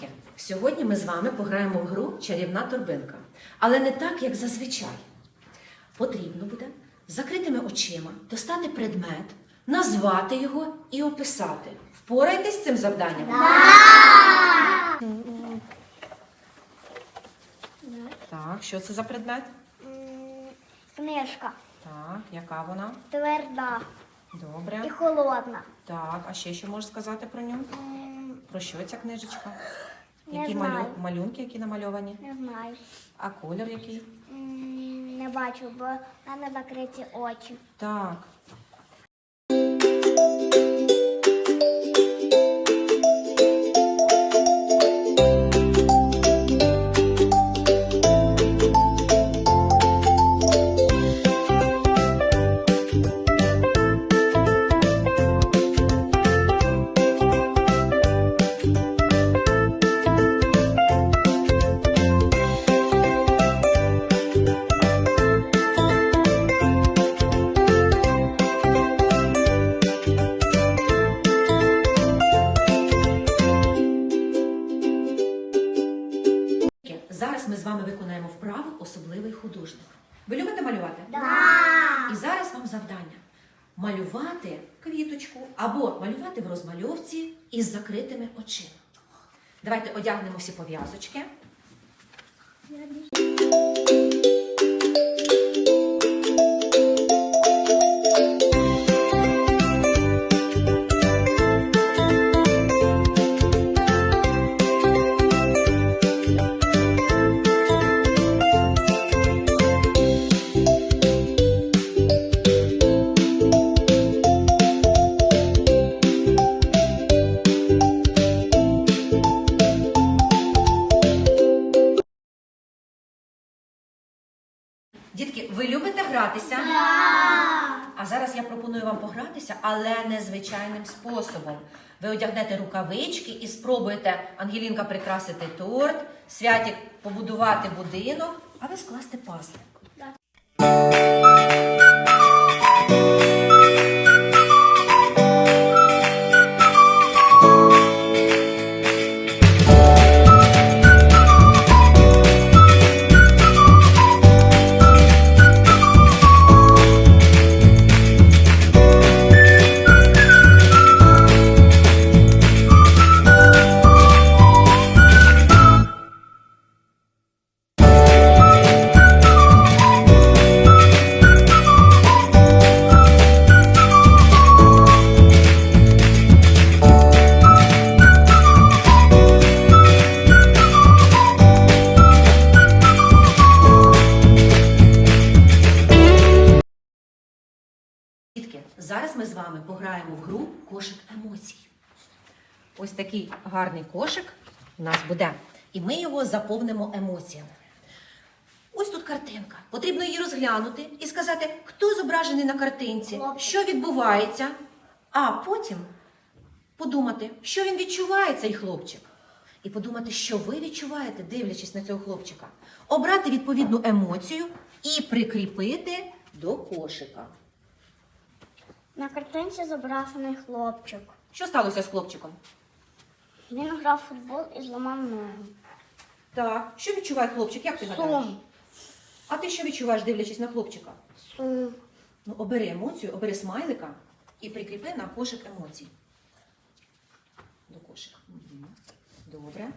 Дітки, сьогодні ми з вами пограємо в гру Чарівна торбинка. Але не так, як зазвичай. Потрібно буде з закритими очима достати предмет, назвати його і описати. Впорайтесь з цим завданням? Так, що це за предмет? Книжка Так, яка вона? тверда і холодна. Так, а ще що можеш сказати про нього? Про що ця книжечка? Не Які знаю. малю- малюнки, які намальовані? Не знаю. А колір який? М, Не бачу, бо в мене закриті очі. Так. Зараз ми з вами виконаємо вправу особливий художник. Ви любите малювати? Да. І зараз вам завдання малювати квіточку або малювати в розмальовці із закритими очима. Давайте одягнемо всі пов'язочки. Дітки, ви любите гратися? А зараз я пропоную вам погратися, але незвичайним способом. Ви одягнете рукавички і спробуєте Ангелінка прикрасити торт, Святік побудувати будинок, а ви скласти пазлик. Дітки, зараз ми з вами пограємо в гру кошик емоцій. Ось такий гарний кошик у нас буде, і ми його заповнимо емоціями. Ось тут картинка. Потрібно її розглянути і сказати, хто зображений на картинці, що відбувається, а потім подумати, що він відчуває, цей хлопчик. І подумати, що ви відчуваєте, дивлячись на цього хлопчика. Обрати відповідну емоцію і прикріпити до кошика. На картинці зображений хлопчик. Що сталося з хлопчиком? Він грав в футбол і зламав ногу. Так, що відчуває хлопчик? Як ти гадаєш? А ти що відчуваєш, дивлячись на хлопчика? Сум. Ну, обери емоцію, обери смайлика і прикріпи на кошик емоцій. До кошика. Добре.